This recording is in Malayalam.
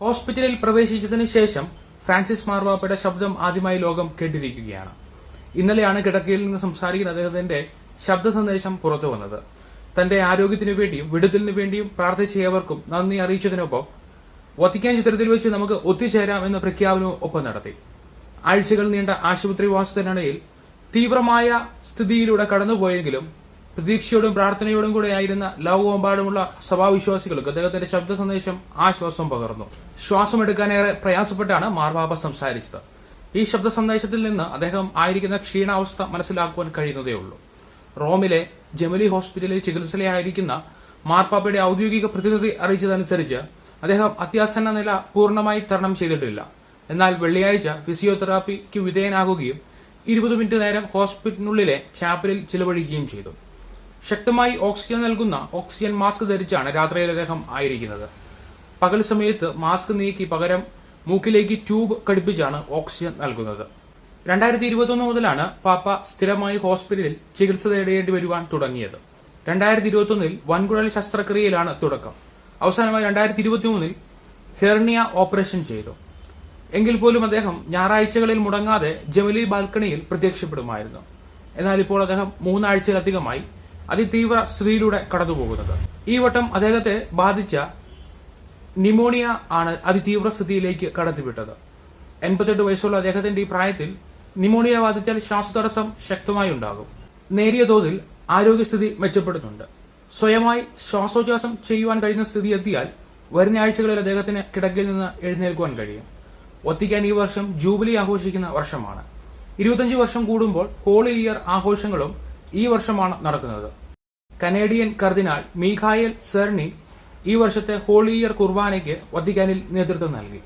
ഹോസ്പിറ്റലിൽ പ്രവേശിച്ചതിന് ശേഷം ഫ്രാൻസിസ് മാർവാപ്പയുടെ ശബ്ദം ആദ്യമായി ലോകം കേട്ടിരിക്കുകയാണ്. ഇന്നലെയാണ് കിടക്കയിൽ നിന്ന് സംസാരിക്കുന്ന അദ്ദേഹത്തിന്റെ ശബ്ദ സന്ദേശം പുറത്തു വന്നത്. തന്റെ ആരോഗ്യത്തിനു വേണ്ടിയും വിടുതലിനു വേണ്ടിയും പ്രാർത്ഥിച്ചവർക്കും നന്ദി അറിയിച്ചതിനൊപ്പം വത്തിക്കാൻ ചിത്രത്തിൽ വെച്ച് നമുക്ക് ഒത്തുചേരാം എന്ന പ്രഖ്യാപനവും ഒപ്പം നടത്തി. ആഴ്ചകൾ നീണ്ട ആശുപത്രിവാസത്തിനിടയിൽ തീവ്രമായ സ്ഥിതിയിലൂടെ കടന്നുപോയെങ്കിലും പ്രതീക്ഷയോടും പ്രാർത്ഥനയോടും കൂടെയായിരുന്ന ലോകമെമ്പാടുമുള്ള സഭാവിശ്വാസികൾക്ക് അദ്ദേഹത്തിന്റെ ശബ്ദ സന്ദേശം ആശ്വാസം പകർന്നു. ശ്വാസമെടുക്കാനേറെ പ്രയാസപ്പെട്ടാണ് മാർബാബ സംസാരിച്ചത്. ഈ ശബ്ദ സന്ദേശത്തിൽ നിന്ന് അദ്ദേഹം ആയിരിക്കുന്ന ക്ഷീണാവസ്ഥ മനസ്സിലാക്കുവാൻ കഴിയുന്നതേയുള്ളൂ. റോമിലെ ജമലി ഹോസ്പിറ്റലിൽ ചികിത്സയിലായിരിക്കുന്ന മാർപ്പാപ്പയുടെ ഔദ്യോഗിക പ്രതിനിധി അറിയിച്ചതനുസരിച്ച് അദ്ദേഹം അത്യാസന്ന നില പൂർണമായി തരണം ചെയ്തിട്ടില്ല. എന്നാൽ വെള്ളിയാഴ്ച ഫിസിയോതെറാപ്പിക്ക് വിധേയനാകുകയും ഇരുപത് മിനിറ്റ് നേരം ഹോസ്പിറ്റലിനുള്ളിലെ ചാപ്പലിൽ ചിലവഴിക്കുകയും ചെയ്തു. ശക്തമായി ഓക്സിജൻ നൽകുന്ന ഓക്സിജൻ മാസ്ക് ധരിച്ചാണ് രാത്രിയിൽ അദ്ദേഹം ആയിരിക്കുന്നത്. പകൽ സമയത്ത് മാസ്ക് നീക്കി പകരം മൂക്കിലേക്ക് ട്യൂബ് ഘടിപ്പിച്ചാണ് ഓക്സിജൻ നൽകുന്നത്. രണ്ടായിരത്തി ഇരുപത്തൊന്ന് മുതലാണ് പാപ്പ സ്ഥിരമായി ഹോസ്പിറ്റലിൽ ചികിത്സ തേടേണ്ടി വരുവാൻ തുടങ്ങിയത്. രണ്ടായിരത്തി ഇരുപത്തൊന്നിൽ വൻകുഴൽ ശസ്ത്രക്രിയയിലാണ് തുടക്കം. അവസാനമായി രണ്ടായിരത്തി ഇരുപത്തിമൂന്നിൽ ഹെർണിയ ഓപ്പറേഷൻ ചെയ്തു. എങ്കിൽ പോലും അദ്ദേഹം ഞായറാഴ്ചകളിൽ മുടങ്ങാതെ ജമലി ബാൽക്കണിയിൽ പ്രത്യക്ഷപ്പെടുമായിരുന്നു. എന്നാൽ ഇപ്പോൾ അദ്ദേഹം മൂന്നാഴ്ചയിലധികമായി അതിതീവ്ര സ്ഥിതിയിലൂടെ കടന്നുപോകുന്നത്. ഈ വട്ടം അദ്ദേഹത്തെ ബാധിച്ച ന്യൂമോണിയ ആണ് അതിതീവ്ര സ്ഥിതിയിലേക്ക് കടത്തിവിട്ടത്. എൺപത്തെട്ട് വയസ്സുള്ള അദ്ദേഹത്തിന്റെ ഈ പ്രായത്തിൽ ന്യൂമോണിയ ബാധിച്ചാൽ ശ്വാസതടസ്സം ശക്തമായി ഉണ്ടാകും നേരിയ തോതിൽ ആരോഗ്യസ്ഥിതി മെച്ചപ്പെടുന്നുണ്ട്. സ്വയമായി ശ്വാസോച്ഛാസം ചെയ്യുവാൻ കഴിയുന്ന സ്ഥിതി എത്തിയാൽ വരുന്ന ആഴ്ചകളിൽ അദ്ദേഹത്തിന് കിടക്കയിൽ നിന്ന് എഴുന്നേൽക്കുവാൻ കഴിയും. ഒത്തിക്കാൻ ഈ വർഷം ജൂബിലി ആഘോഷിക്കുന്ന വർഷമാണ്. ഇരുപത്തിയഞ്ച് വർഷം കൂടുമ്പോൾ ഹോളി ഇയർ ആഘോഷങ്ങളും ഈ വർഷമാണ് നടക്കുന്നത്. കനേഡിയൻ കർദിനാൾ മീഖായൽ സെർണി ഈ വർഷത്തെ ഹോളി ഇയർ കുർബാനയ്ക്ക് വത്തിക്കാനിൽ നേതൃത്വം നൽകി.